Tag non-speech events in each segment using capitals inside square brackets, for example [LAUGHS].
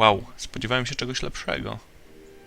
Wow, spodziewałem się czegoś lepszego.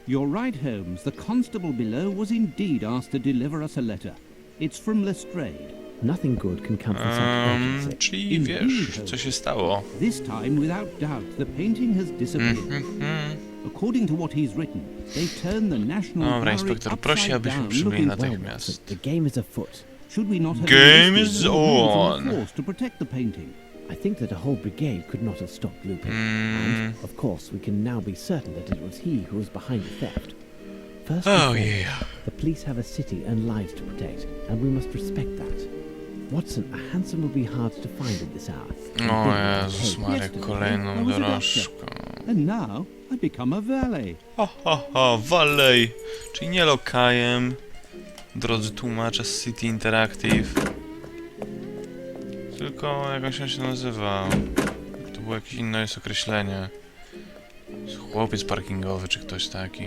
You're right, Holmes. The constable below was indeed asked to deliver us a letter. It's from Lestrade. Nothing good can come from such Um, urgency. czyli wiesz, co się stało. This time, without doubt, the painting has disappeared. Mhm. According to what he's written, they turned the National Dobra, Gallery inspektor, prosi, upside abyśmy down, przybyli looking Well, natychmiast. The game is afoot. Should we not have Game is on. the force to protect the painting? I think that a whole brigade could not have stopped Lupin. Mm. And, of course, we can now be certain that it was he who was behind the theft. First and Oh foremost, yeah. the police have a city and lives to protect, and we must respect that. Watson, a hansom will be hard to find at this hour. and O big will Jezus pay. Maria, Yesterday, I kolejną was dorożką. And now I become a valet. Ho, ho, ho, Valley, czyli nie lokajem, drodzy tłumacze z City Interactive, tylko jak on się nazywa, to było jakieś inne jest określenie, chłopiec parkingowy czy ktoś taki,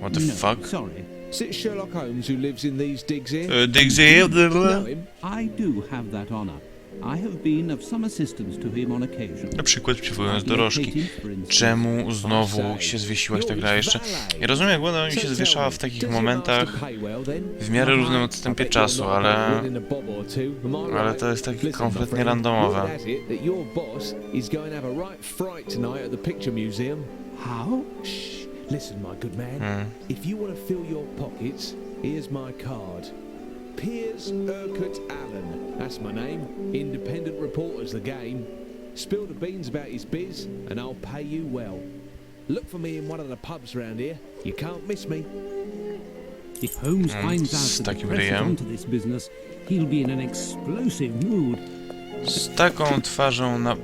what the no, fuck? sorry. Is it Sherlock Holmes who lives in these digs here? E, Dixie, know him? I do have that honor. Na przykład przywołując dorożki, czemu znowu się zwiesiłaś ta gra jeszcze? Ja rozumiem, jak ona mi się zwieszała w takich momentach, w miarę różnym odstępie czasu, ale... ale to jest takie kompletnie randomowe. Hmm. Piers Urquhart Allen. That's my name. Independent reporter's the game. Spill the beans about his biz, and I'll pay you well. Look for me in one of the pubs round here. You can't miss me. If Holmes finds z out that the takim press is onto this business, he'll be in an explosive mood. Z taką twarzą na...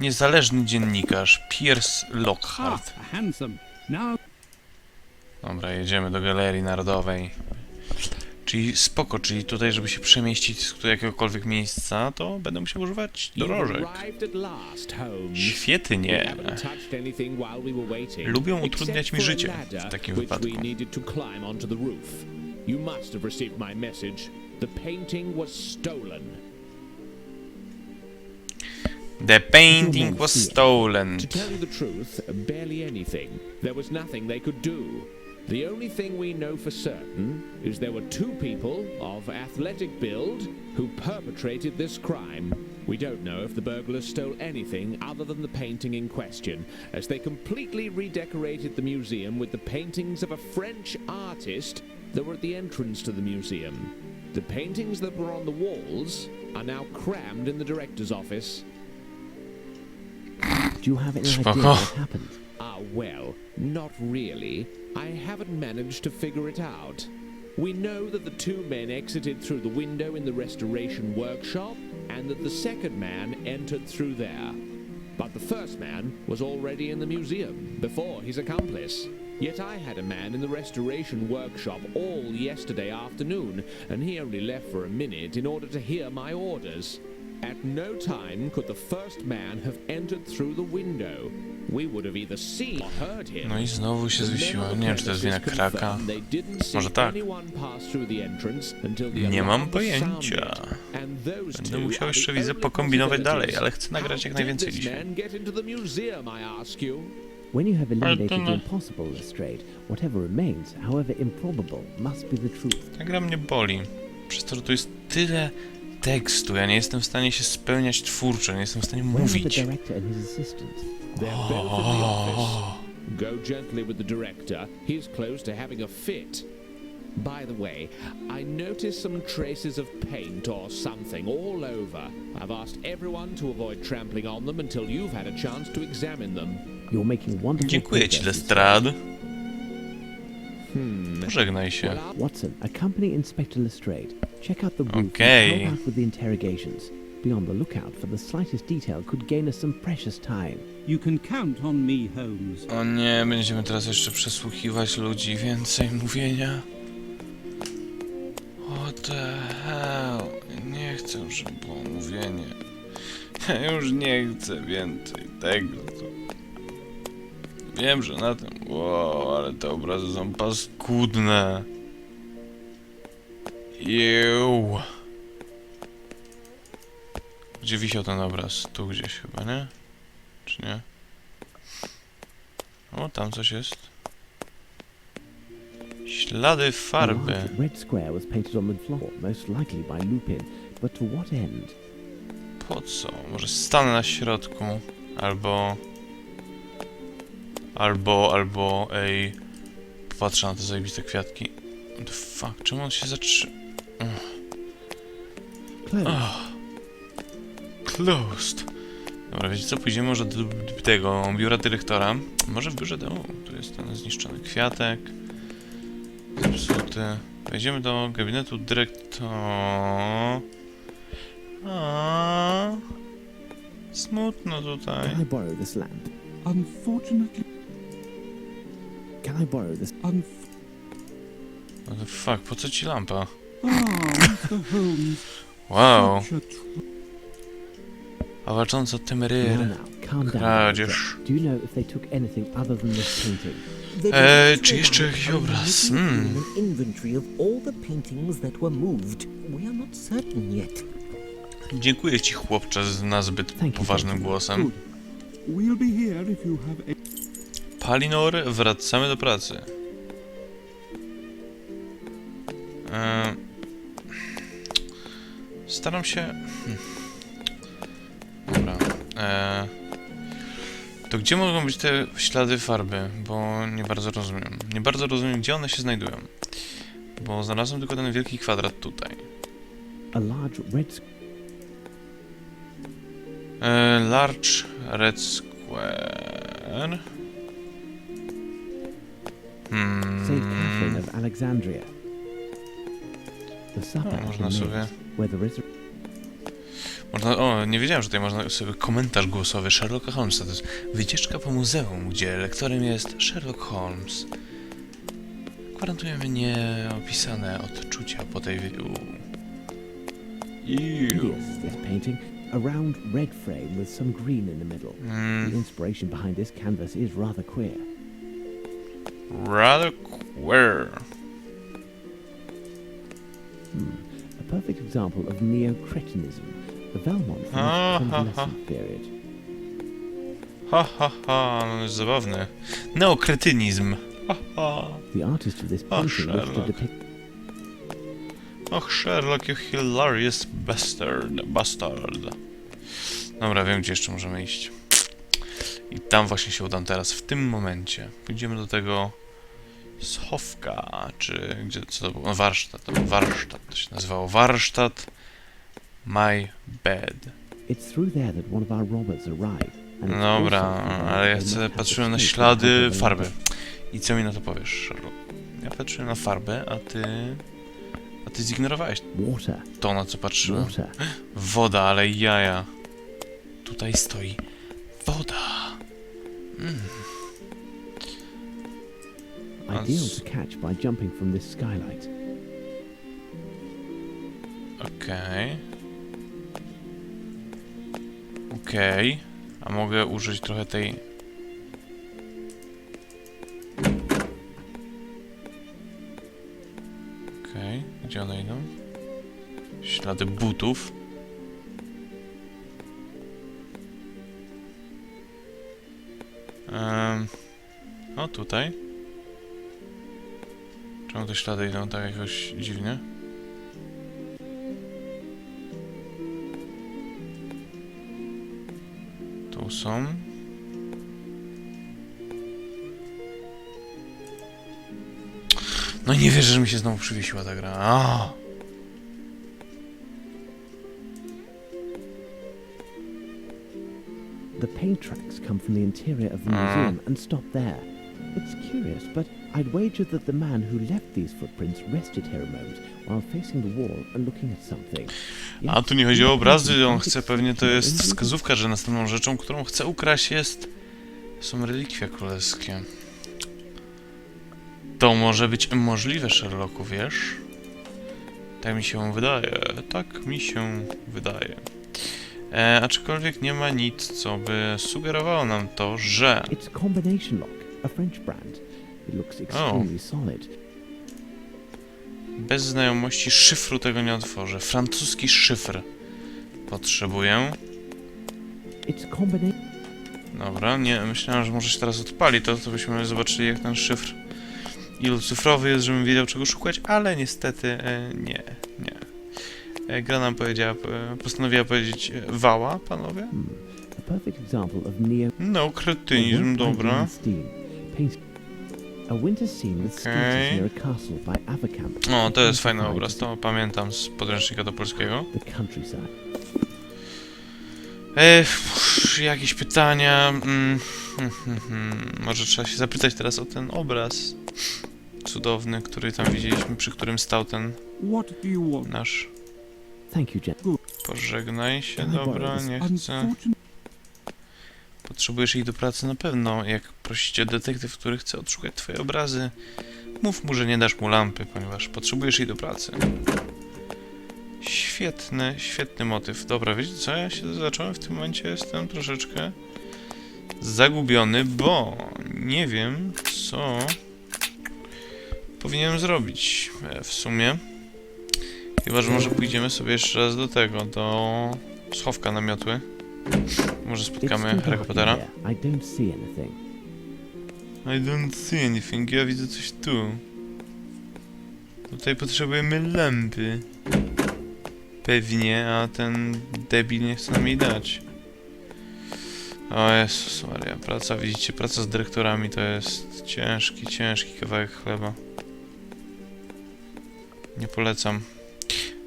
Niezależny dziennikarz, Piers Lockhart. a handsome. Now Dobra, jedziemy do Galerii Narodowej. Czyli spoko, czyli tutaj, żeby się przemieścić do jakiegokolwiek miejsca, to będę musiał używać dorożek. Świetnie. Lubią utrudniać mi życie w takim wypadku. You must have received my message. The painting was stolen. The painting was stolen. To tell you the truth, barely anything. There was nothing they could do. The only thing we know for certain is there were two people of athletic build who perpetrated this crime. We don't know if the burglars stole anything other than the painting in question, as they completely redecorated the museum with the paintings of a French artist that were at the entrance to the museum. The paintings that were on the walls are now crammed in the director's office. Do you have any idea what happened? Ah, well, not really. I haven't managed to figure it out. We know that the two men exited through the window in the restoration workshop, and that the second man entered through there. But the first man was already in the museum before his accomplice. Yet I had a man in the restoration workshop all yesterday afternoon, and he only left for a minute in order to hear my orders. At no time could the first man have entered through the window. We would have either seen or heard him. No i znowu się zwiesiłem. Nie wiem, czy to jest wina kraka. Może tak. Nie mam pojęcia. Będę musiał jeszcze, widzę, pokombinować dalej, ale chcę nagrać jak najwięcej dzisiaj. When you have eliminated the know. impossible, Lestrade, whatever remains, however improbable, must be the truth. Ta gra mnie boli. Przez to, że tu jest tyle tekstu, ja nie jestem w stanie się spełniać twórczo, nie jestem w stanie mówić. office. Go gently with the director. He's close to having a fit. By the way, I noticed some traces of paint or something all over. I've asked everyone to avoid trampling on them until you've had a chance to examine them. You're making wonderful Dziękuję ci, Lestrade. Hmm. Pożegnaj się. Watson, accompany Inspector Lestrade. Check out the roof Okay. and help out with the interrogations. Be on the lookout for the slightest detail could gain us some precious time. you can count on me, Holmes. O nie, będziemy teraz jeszcze przesłuchiwać ludzi, więcej mówienia. What the hell? Nie chcę, żeby było mówienie. Ja już nie chcę więcej tego. Wiem, że na tym... Wow, ale te obrazy są paskudne. Jeuu. Gdzie wisiał ten obraz? Tu gdzieś chyba, nie? Czy nie? O, tam coś jest. Ślady farby. red square was painted on the floor, most likely by Lupin. But to what end? Po co? Może stanę na środku. Albo... Albo, albo, ej... Popatrzę na te zajebiste kwiatki. What the fuck? Czemu on się zatrzy... Close. Closed. Dobra, wiecie co? Pójdziemy może do, do tego biura dyrektora. Może w biurze... O, tu jest ten zniszczony kwiatek. Zepsuty. Wejdziemy do gabinetu dyrektora. Smutno tutaj. Can I borrow this lamp? Unfortunately, Can I borrow this? unf- What the fuck, po co ci lampa? Mr. Holmes, Wow, a walcząca down. Kradzież. Doctor. Do you know if they took anything other than this painting? Eee, czy jeszcze jakiś obraz? Hmm. An inventory of all the paintings that were moved. We are not certain yet. Dziękuję ci chłopcze z nazbyt Thank you, poważnym głosem. Good. We'll be here if you have a- Palinor, wracamy do pracy. Eee, staram się... hmm. Dobra. Eee, to gdzie mogą być te ślady farby? Bo nie bardzo rozumiem. Nie bardzo rozumiem, gdzie one się znajdują. Bo znalazłem tylko ten wielki kwadrat tutaj. A large red. Eee, large Red Square. Saint Catherine Hmm. of Alexandria. The supper No, można sobie... Where the Można, o, nie wiedziałem, że tutaj można sobie komentarz głosowy Sherlocka Holmesa. To jest wycieczka po muzeum, gdzie lektorem jest Sherlock Holmes. Gwarantujemy nieopisane odczucia po tej... Iu. hideous, this painting. A round red frame with some green in the middle. The Mm, inspiration behind this canvas is rather queer. rather queer. A perfect example of neo-cretinism, the Valmont ha. convalescent period. Ha, ha, ha, no jest zabawny. Neokretynizm. Ha, ha. The artist of this painting wished to Sherlock. depict Och, Sherlock, you hilarious bastard. Bastard. Dobra, wiem, gdzie jeszcze możemy iść. I tam właśnie się udam teraz, w tym momencie. Pójdziemy do tego schowka, czy gdzie, co to było? No, warsztat, to był warsztat, to się nazywało. Warsztat My Bed. Dobra, ale ja chcę, patrzyłem na ślady farby. I co mi na to powiesz, Sherlock? Ja patrzyłem na farbę, a ty... A ty zignorowałeś to, na co patrzyłem. Woda, ale jaja. Tutaj stoi woda. Mm. Ideal That's- to catch by jumping from this skylight. Okej. Okej. A mogę użyć trochę tej... Okej. Gdzie one idą? Ślady butów. Um, o, tutaj. Czemu te ślady idą tak jakoś dziwnie? Są. No nie wierzę, że mi się znowu przywiesiła ta gra. A! The paint tracks come from the interior of the museum and stop there. It's curious, but I'd wager that the man who left these footprints rested here a moment while facing the wall and looking at something. A tu nie chodzi o obrazy, on chce pewnie to jest wskazówka, że następną rzeczą, którą chce ukraść jest... są relikwia królewskie. To może być możliwe, Sherlocku, wiesz? Tak mi się wydaje, tak mi się wydaje. E, aczkolwiek nie ma nic, co by sugerowało nam to, że... It's combination lock, a French brand. It looks extremely solid. Bez znajomości szyfru tego nie otworzę. Francuski szyfr potrzebuję. Dobra, nie, myślałem, że może się teraz odpali to, to byśmy zobaczyli jak ten szyfr ilocyfrowy jest, żebym wiedział czego szukać, ale niestety e, nie, nie. E, gra nam powiedziała, e, postanowiła powiedzieć e, wała, panowie? Hmm. No, kretynizm, dobra. A winter scene with near a castle by Avercamp. O, to jest fajny obraz, to pamiętam z podręcznika do polskiego. The countryside. E, pff, jakieś pytania? Mm, hmm, hmm, hmm. Może trzeba się zapytać teraz o ten obraz cudowny, który tam widzieliśmy, przy którym stał ten What do you want? nasz Thank you, Jen. Pożegnaj się, dobra, nie chcę. Potrzebujesz jej do pracy na pewno. Jak prosicie detektyw, który chce odszukać twoje obrazy, mów mu, że nie dasz mu lampy, ponieważ potrzebujesz jej do pracy. Świetny, świetny motyw. Dobra, wiecie co? Ja się zacząłem w tym momencie, jestem troszeczkę zagubiony, bo nie wiem, co powinienem zrobić e, w sumie. Chyba, że może pójdziemy sobie jeszcze raz do tego, do schowka namiotły. Może spotkamy Harry Pottera. I don't see anything. I don't see anything. Ja widzę coś tu. Tutaj potrzebujemy lampy. Pewnie, a ten debil nie chce nam jej dać. O Jezus Maria, praca, widzicie, praca z dyrektorami to jest ciężki, ciężki kawałek chleba. Nie polecam.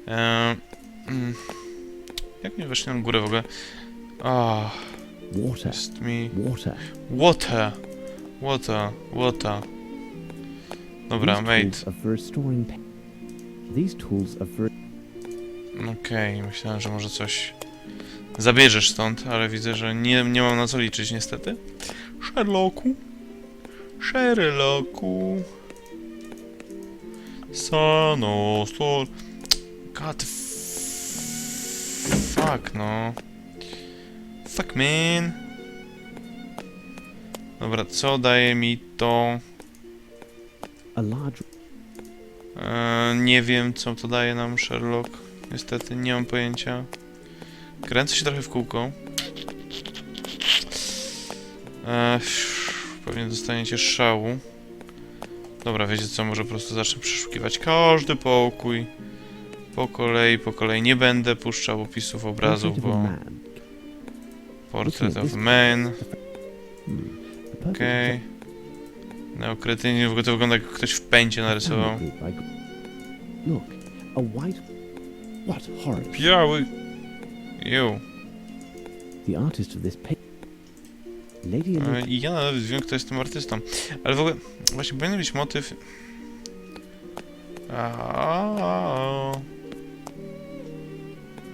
Eee, mm, jak nie weszli na górę w ogóle? O, Water. jest mi... Water. Water. Water. Water. Dobra, mate. These tools are for. Okej, myślałem, że może coś zabierzesz stąd, ale widzę, że nie, nie mam na co liczyć niestety. Sherlocku. Sherlocku. Sano, stor. God Fuck, no. Fuck, man. Dobra, co daje mi to? Eee, nie wiem, co to daje nam Sherlock. Niestety, nie mam pojęcia. Kręcę się trochę w kółko. Eee, pewnie dostaniecie szału. Dobra, wiecie co, może po prostu zacznę przeszukiwać każdy pokój. Po kolei, po kolei. Nie będę puszczał opisów obrazów, bo... Portrait of a man. Hmm. A Okej. Neokretynie, w ogóle to wygląda jak ktoś w pęcie narysował. Look, a white. What horror! Biały. Ju. The artist of this. I ja nawet wiem, kto jest tym artystą. Ale w ogóle, właśnie powinien być motyw... Aaaa.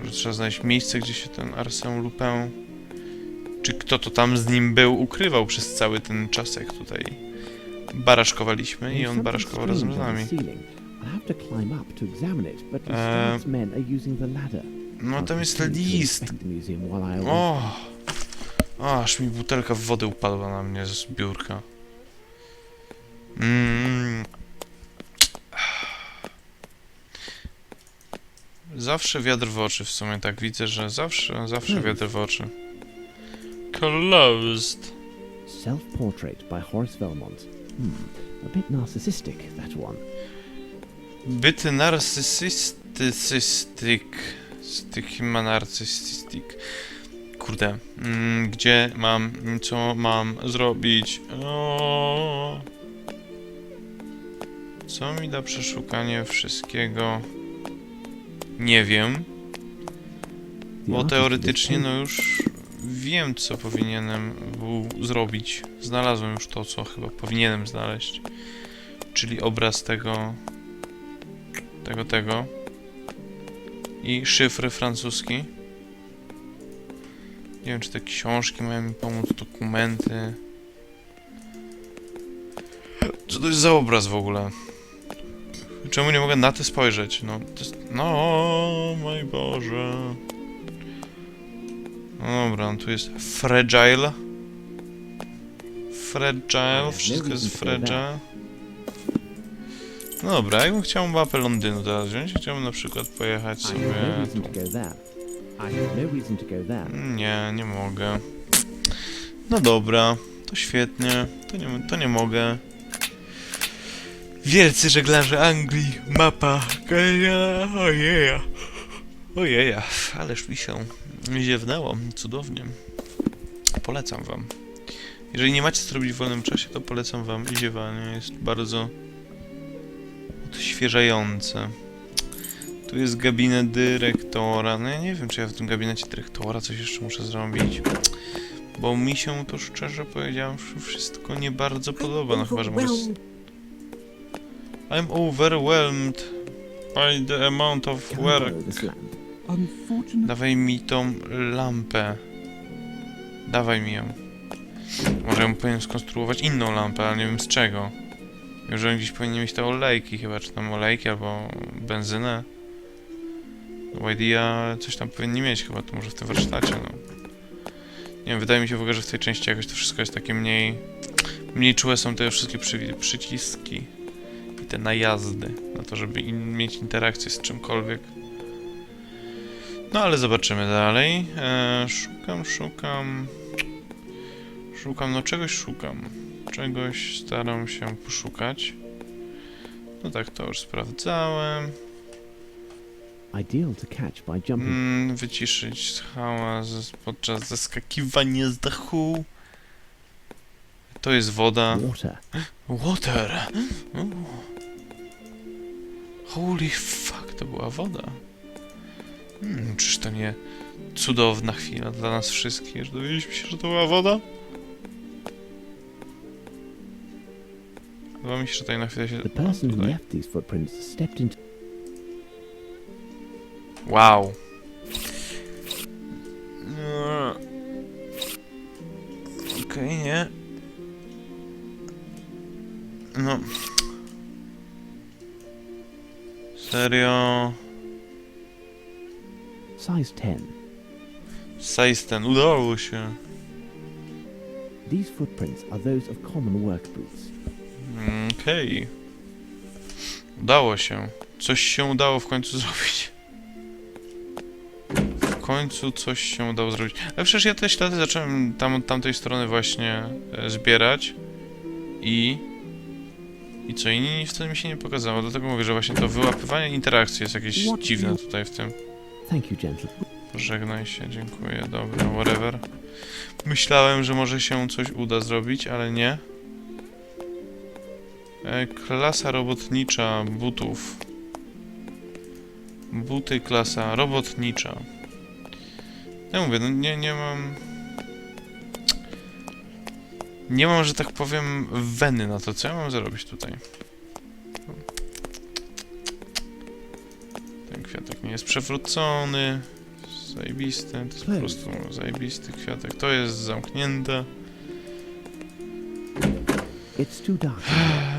Że trzeba znaleźć miejsce, gdzie się ten Arsène Lupin... Czy kto to tam z nim był, ukrywał przez cały ten czas, jak tutaj baraszkowaliśmy i on baraszkował razem z nami. ladder. No tam jest list. O! Aż mi butelka wody upadła na mnie z biurka. Mm. Zawsze wiatr w oczy w sumie, tak widzę, że zawsze, zawsze Hmm. wiatr w oczy. Closed. Self-portrait by Horace Velmont. Hmm, a bit narcissistic, that one. Byty narcysystystyk. Stykima narcysystyk. Kurde. Mm, gdzie mam, co mam zrobić? O. Co mi da przeszukanie wszystkiego? Nie wiem, bo teoretycznie no już wiem co powinienem był zrobić. Znalazłem już to, co chyba powinienem znaleźć. Czyli obraz tego tego, tego. I szyfry francuski. Nie wiem, czy te książki mają mi pomóc, dokumenty. Co to jest za obraz w ogóle? Czemu nie mogę na to spojrzeć? No, to jest... No, mój Boże. No dobra, tu jest fragile. Fragile, wszystko jest fragile. No dobra, jakbym chciał mapę Londynu teraz wziąć, chciałbym na przykład pojechać sobie tu. Nie, nie mogę. No dobra, to świetnie. To nie, to nie mogę. Wielcy żeglarze Anglii, mapa, Kenia, ojeja. Ojeja, ależ mi się ziewnęło, cudownie. Polecam wam. Jeżeli nie macie co robić w wolnym czasie, to polecam wam ziewanie. Jest bardzo odświeżające. Tu jest gabinet dyrektora. No ja nie wiem, czy ja w tym gabinecie dyrektora coś jeszcze muszę zrobić. Bo mi się to szczerze powiedziawszy wszystko nie bardzo podoba. No chyba, że może... I'm overwhelmed by the amount of work. Dawaj mi tą lampę. Dawaj mi ją. Może ją powinien skonstruować inną lampę, ale nie wiem z czego. Wiem, że on gdzieś powinien mieć te olejki chyba, czy tam olejki albo benzynę. Idea coś tam powinni mieć chyba, to może w tym warsztacie, no. Nie wiem, wydaje mi się w ogóle, że w tej części jakoś to wszystko jest takie mniej... Mniej czułe są te wszystkie przy, przyciski i te najazdy na to, żeby in, mieć interakcję z czymkolwiek. No ale zobaczymy dalej. E, szukam, szukam. Szukam, no czegoś szukam. Czegoś staram się poszukać. No tak, to już sprawdzałem. Mm, wyciszyć hałas podczas zeskakiwania z dachu. To jest woda. Water. Water. Holy fuck, to była woda. Hmm, czyż to nie cudowna chwila dla nas wszystkich, że dowiedzieliśmy się, że to była woda? Chyba mi się, że tutaj na chwilę się... Tutaj. Wow. Okej, nie. No. Serio. Size 10. Size ten, udało się. These footprints are those of common work boots. Mm, Okej. Udało się. Coś się udało w końcu [LAUGHS] zrobić. W końcu coś się udało zrobić. Ale przecież ja te ślady zacząłem tam od tamtej strony właśnie e, zbierać i... I co, i wtedy mi się nie pokazało, dlatego mówię, że właśnie to wyłapywanie interakcji jest jakieś dziwne tutaj w tym. Thank you, gentlemen. Żegnaj się, dziękuję, dobra, whatever. Myślałem, że może się coś uda zrobić, ale nie. E, klasa robotnicza butów. Buty klasa robotnicza. Ja mówię, no nie, nie mam... Nie mam, że tak powiem, weny na to, co ja mam zrobić tutaj. Kwiatek nie jest przewrócony. Zajebisty, to jest po prostu zajebisty kwiatek. To jest zamknięte.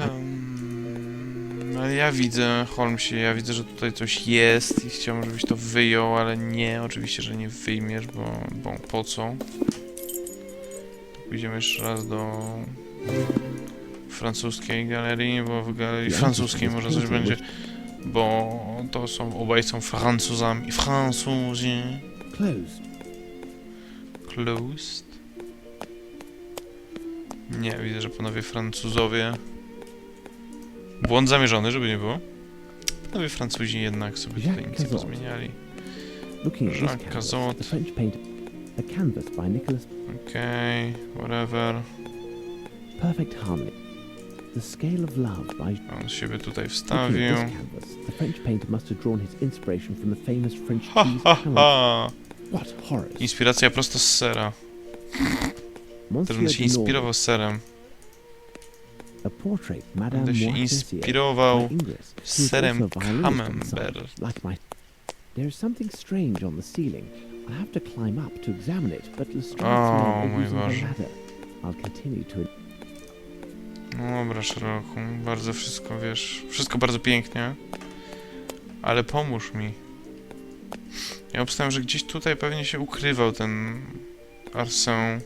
Um, ale ja widzę, Holmesie, ja widzę, że tutaj coś jest i chciałbym, żebyś to wyjął, ale nie, oczywiście, że nie wyjmiesz, bo, bo po co? Pójdziemy jeszcze raz do francuskiej galerii, bo w galerii francuskiej może że coś będzie, bo to są, obaj są Francuzami, Francuzi. Closed. Closed. Nie, widzę, że panowie Francuzowie. Błąd zamierzony, żeby nie było. Panowie Francuzi jednak sobie tutaj nic nie pozmieniali. Jacques Cazot. Okej, whatever. Perfect harmony. The scale of love by. On siebie tutaj Looking at wstawił. this canvas, the French painter must have drawn his inspiration from the famous French Ha cheese ha talent. ha! What horrors! Inspiracja prosto z sera. Też Monsieur będę się de inspirował serem. a portrait, Madame Będę się Moitessier, inspirował by Ingres, who is serem also a violinist on the side, Camembert. like my. There is something strange on the ceiling. I'll have to climb up to examine it, but Lestrade O, oh, mój using the Boże. ladder. I'll continue to. No dobra, Sherlocku, bardzo wszystko, wiesz, wszystko bardzo pięknie, ale pomóż mi. Ja obstawiam, że gdzieś tutaj pewnie się ukrywał ten Arsène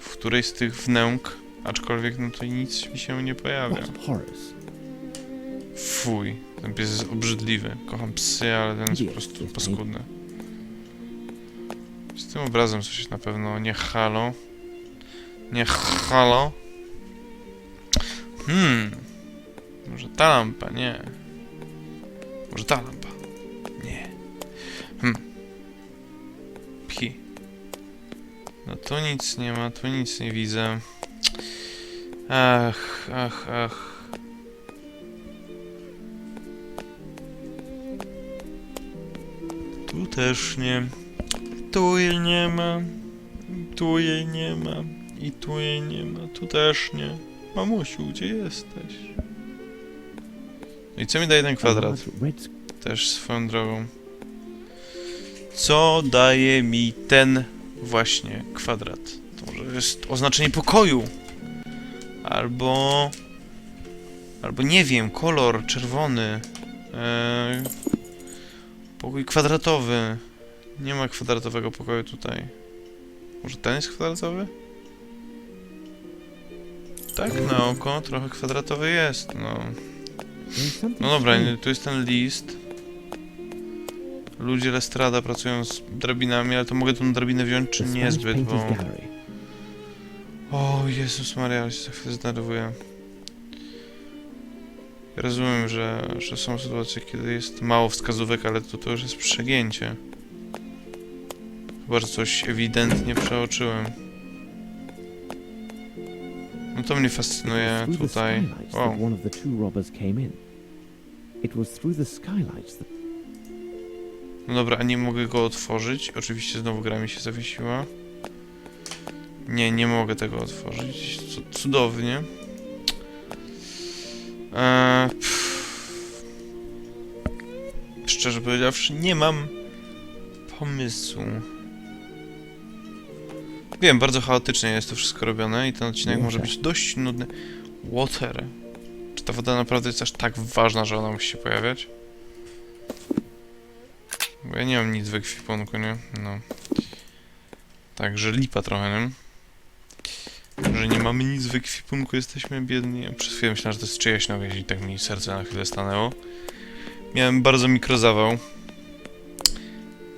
w którejś z tych wnęk, aczkolwiek no to nic mi się nie pojawia. Fuj, ten pies jest obrzydliwy. Kocham psy, ale ten jest po prostu paskudny. Z tym obrazem coś na pewno nie halo. Nie halo? Hmm. Może ta lampa, nie. Może ta lampa. Nie. Hmm. Pi. No tu nic nie ma, tu nic nie widzę. Ach, ach, ach. Tu też nie. Tu jej nie ma. Tu jej nie ma. I tu jej nie ma. Tu też nie. Mamusiu, gdzie jesteś? I co mi daje ten kwadrat? Też swoją drogą. Co daje mi ten właśnie kwadrat? To może jest oznaczenie pokoju. Albo... Albo nie wiem, kolor czerwony. Eee, pokój kwadratowy. Nie ma kwadratowego pokoju tutaj. Może ten jest kwadratowy? Tak, na oko trochę kwadratowy jest, no. No dobra, tu jest ten list. Ludzie Lestrada pracują z drabinami, ale to mogę tą drabinę wziąć, czy niezbyt, bo... O Jezus Maria, ale się za chwilę zdenerwuję. Rozumiem, że, że są sytuacje, kiedy jest mało wskazówek, ale to, to już jest przegięcie. Chyba, że coś ewidentnie przeoczyłem. No to mnie fascynuje tutaj. Wow. No dobra, a nie mogę go otworzyć. Oczywiście znowu gra mi się zawiesiła. Nie, nie mogę tego otworzyć. Cudownie. Eee. Szczerze powiedziawszy, nie mam pomysłu. Wiem, bardzo chaotycznie jest to wszystko robione i ten odcinek może Water. być dość nudny. Water. Czy ta woda naprawdę jest aż tak ważna, że ona musi się pojawiać? Bo ja nie mam nic w ekwipunku, nie? No. Także lipa trochę, nie? Że nie mamy nic w ekwipunku, jesteśmy biedni. Przez chwilę myślałem, że to jest czyjaś noga i tak mi serce na chwilę stanęło. Miałem bardzo mikrozawał.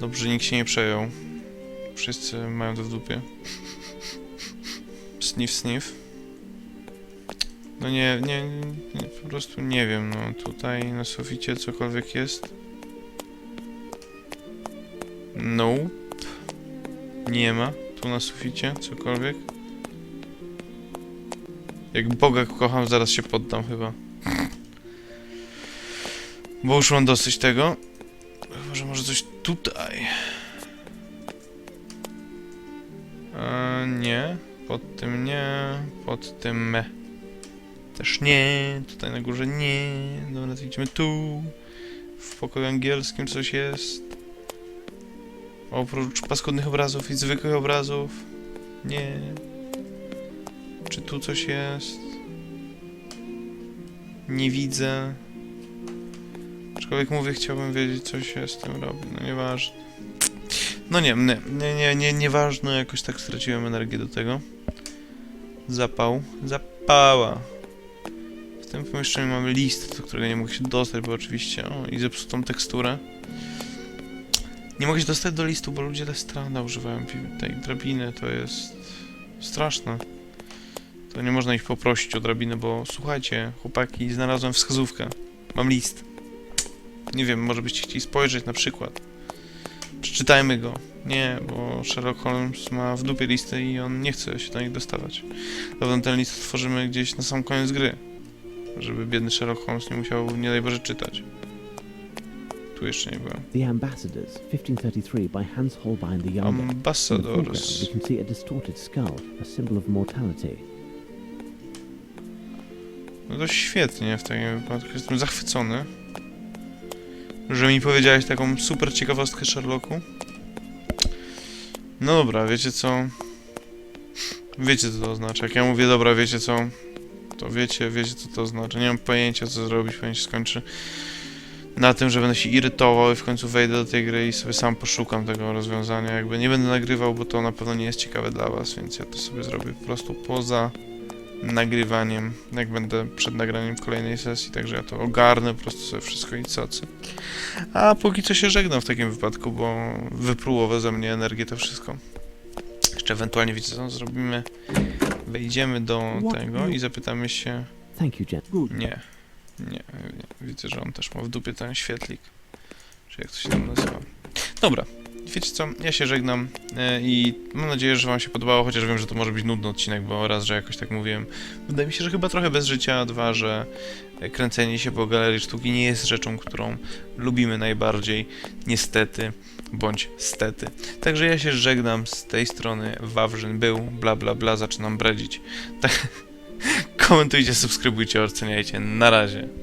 Dobrze, nikt się nie przejął. Wszyscy mają to w dupie. Sniff, sniff. No nie, nie, nie, po prostu nie wiem, no tutaj na suficie cokolwiek jest. Nope. Nie ma tu na suficie cokolwiek. Jak Boga kocham, zaraz się poddam chyba. Bo już mam dosyć tego. Chyba, że może coś tutaj. Tym nie. Pod tym. Też nie. Tutaj na górze nie. Dobra, to idziemy tu. W pokoju angielskim coś jest. Oprócz paskudnych obrazów i zwykłych obrazów. Nie. Czy tu coś jest? Nie widzę. Aczkolwiek mówię, chciałbym wiedzieć, co się z tym robi. No nieważne. No nie, nie, nie, nie, nie, nieważne. Jakoś tak straciłem energię do tego. Zapał. Zapała. W tym pomieszczeniu mamy list, do którego nie mogę się dostać, bo oczywiście... O, i zepsutą teksturę. Nie mogę się dostać do listu, bo ludzie Lestrada używają tej drabiny. To jest straszne. To nie można ich poprosić o drabinę, bo słuchajcie, chłopaki, znalazłem wskazówkę. Mam list. Nie wiem, może byście chcieli spojrzeć na przykład. Przeczytajmy go. Nie, bo Sherlock Holmes ma w dupie listy i on nie chce się do nich dostawać. Dlatego ten list otworzymy gdzieś na sam koniec gry. Żeby biedny Sherlock Holmes nie musiał, nie daj Boże, czytać. Tu jeszcze nie byłem. the ambassadors, 1533, by Hans Holbein the Younger. Ambassadors. we can see a distorted skull, a symbol of mortality. No to świetnie w takim wypadku. Jestem zachwycony, że mi powiedziałeś taką super ciekawostkę Sherlocku. No dobra, wiecie co? Wiecie co to oznacza. Jak ja mówię dobra, wiecie co? To wiecie, wiecie co to oznacza. Nie mam pojęcia co zrobić, pewnie się skończy na tym, że będę się irytował i w końcu wejdę do tej gry i sobie sam poszukam tego rozwiązania. Jakby nie będę nagrywał, bo to na pewno nie jest ciekawe dla was, więc ja to sobie zrobię po prostu poza nagrywaniem, jak będę przed nagraniem kolejnej sesji, także ja to ogarnę po prostu sobie wszystko i cacy. A póki co się żegnam w takim wypadku, bo wypruło ze mnie energię to wszystko. Jeszcze ewentualnie wiecie co, zrobimy wejdziemy do tego i zapytamy się... Nie, nie, nie. Widzę, że on też ma w dupie ten świetlik. Czy jak to się tam nazywa. Dobra, wiecie co, ja się żegnam e, i mam nadzieję, że wam się podobało, chociaż wiem, że to może być nudny odcinek, bo raz, że jakoś tak mówiłem. Wydaje mi się, że chyba trochę bez życia, dwa, że e, kręcenie się po galerii sztuki nie jest rzeczą, którą lubimy najbardziej, niestety, bądź stety. Także ja się żegnam z tej strony, Wawrzyn był, bla bla bla, zaczynam bredzić. Tak, [LAUGHS] komentujcie, subskrybujcie, oceniajcie, na razie.